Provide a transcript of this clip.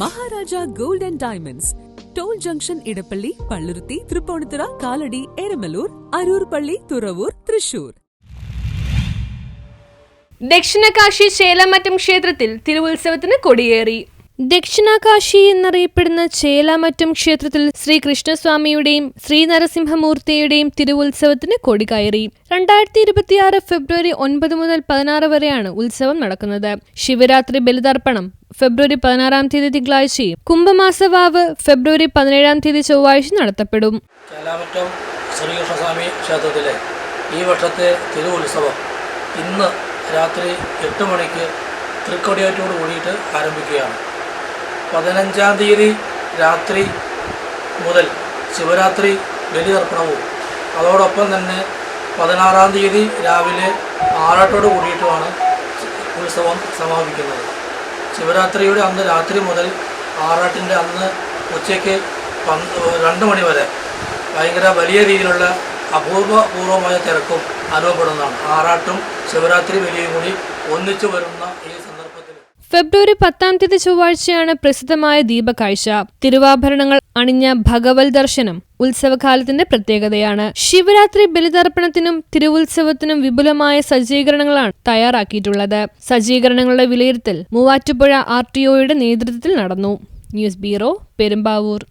Maharaja gold and diamonds. Toll junction Edappally Palluruthy Tripunithura Kalady Eramalloor Aroor പള്ളി തുറവൂർ തൃശൂർ. ദക്ഷിണകാശി ശേലമറ്റം ക്ഷേത്രത്തിൽ തിരുവുത്സവത്തിന് കൊടിയേറി. ദക്ഷിണകാശി എന്നറിയപ്പെടുന്ന ചേലാമറ്റം ക്ഷേത്രത്തിൽ ശ്രീകൃഷ്ണസ്വാമിയുടെയും ശ്രീനരസിംഹമൂർത്തിയുടെയും തിരുവുത്സവത്തിന് കൊടി കയറി. രണ്ടായിരത്തി ഇരുപത്തിയാറ് ഫെബ്രുവരി ഒൻപത് മുതൽ പതിനാറ് വരെയാണ് ഉത്സവം നടക്കുന്നത്. ശിവരാത്രി ബലിതർപ്പണം ഫെബ്രുവരി പതിനാറാം തീയതി തിങ്കളാഴ്ചയും കുംഭമാസവാവ് ഫെബ്രുവരി പതിനേഴാം തീയതി ചൊവ്വാഴ്ച നടത്തപ്പെടും. ചേലാമറ്റം ശ്രീകൃഷ്ണസ്വാമി ക്ഷേത്രത്തിലെ ഈ വർഷത്തെ തിരുവുത്സവം ഇന്ന് രാത്രി എട്ട് മണിക്ക് തൃക്കൊടിയേറ്റോട് കൂടിയിട്ട് ആരംഭിക്കുകയാണ്. പതിനഞ്ചാം തീയതി രാത്രി മുതൽ ശിവരാത്രി ബലിതർപ്പണവും അതോടൊപ്പം തന്നെ പതിനാറാം തീയതി രാവിലെ ആറാട്ടോട് കൂടിയിട്ടുമാണ് ഉത്സവം സമാപിക്കുന്നത്. ശിവരാത്രിയുടെ അന്ന് രാത്രി മുതൽ ആറാട്ടിന്റെ അന്ന് ഉച്ചയ്ക്ക് രണ്ട് മണി വരെ ഭയങ്കര വലിയ രീതിയിലുള്ള അപൂർവപൂർവമായ തിരക്കും അനുഭവപ്പെടുന്നതാണ്. ആറാട്ടും ശിവരാത്രി ബലിയും കൂടി ഒന്നിച്ചു വരുന്ന ഈ സന്ദർഭത്തിൽ ഫെബ്രുവരി പത്താം തീയതി ചൊവ്വാഴ്ചയാണ് പ്രസിദ്ധമായ ദീപകാഴ്ച. തിരുവാഭരണങ്ങൾ അണിഞ്ഞ ഭഗവൽ ദർശനം ഉത്സവകാലത്തിന്റെ പ്രത്യേകതയാണ്. ശിവരാത്രി ബലിതർപ്പണത്തിനും തിരുവുത്സവത്തിനും വിപുലമായ സജ്ജീകരണങ്ങളാണ് തയ്യാറാക്കിയിട്ടുള്ളത്. സജ്ജീകരണങ്ങളുടെ വിലയിരുത്തൽ മൂവാറ്റുപുഴ ആർ ടി നേതൃത്വത്തിൽ നടന്നു. News bureau Perumbavoor.